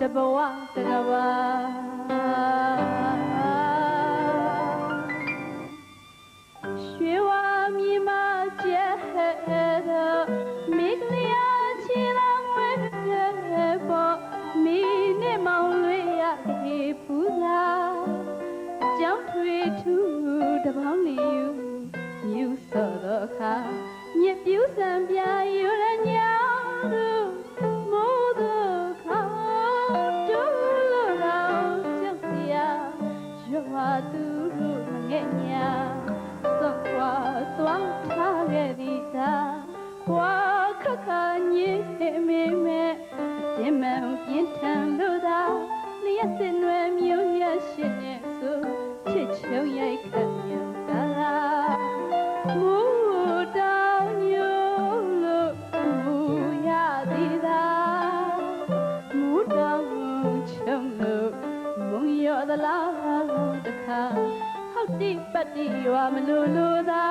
တဘဝတကဘာရွှေဝါမြေမကျဲတော့မိကလေးအချီလာမွေးတဲ့ပေါ်မိနဲ့မောင်လွေရအေးပူလာကြောင်းထွေထူတပေါင်းလီယူမြူစော်တော့ခါမြစ်ပြူစံပြယူရ ညင်မေမေအစင်မံပြင်းထန်လို့သာလျက်စင်ွယ်မျိုးရရှိနေဆိုချစ်ချုံရိုက်ခတ်မြင်သာမူတောင်ညိုလို့မူရသည်သာမူတောင်ချုံလို့မုံရသလားတခါဟုတ်တိပတ်တိရွာမလို့လို့သာ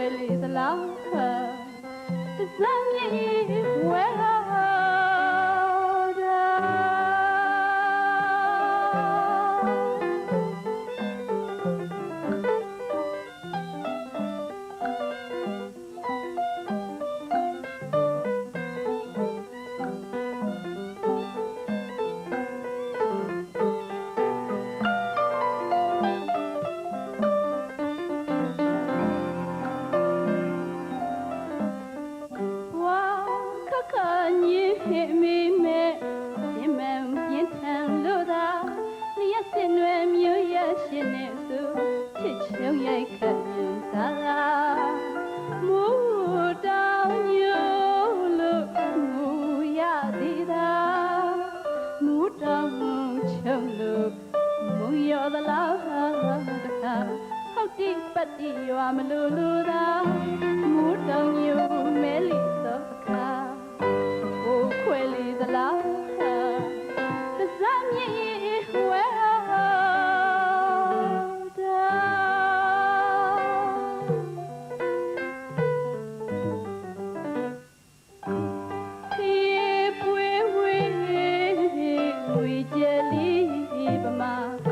ကိုခွဲလေသလားသစ သည်သာမူတောင်ချုံလို့မူရသလားတခါဟုတ်တိပတ်တိရွာမလို့လို့သာမူ ဝေကြလီပမာ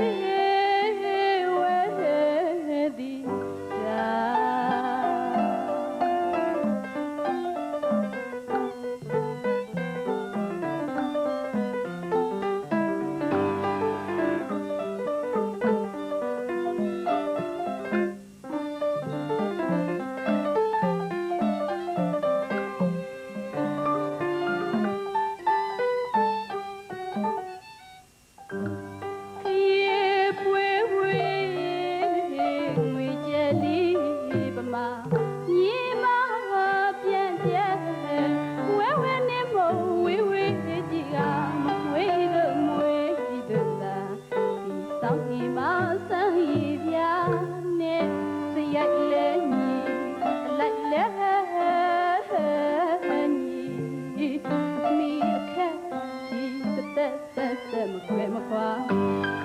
ဝဲ ဆက်ဆက်မခွဲမခွာ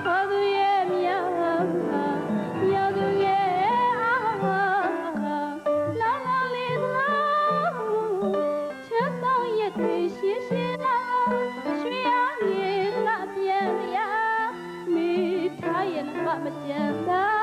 ခေါ်သူရဲ့မြောက်မြောက်သူရဲ့အားလာလာလေးလာချမ်းဆောင်ရတဲ့ရှင်းရှင်းလာရွှေရည်လာပြန်ရမိထားရဲ့မမကြံသာ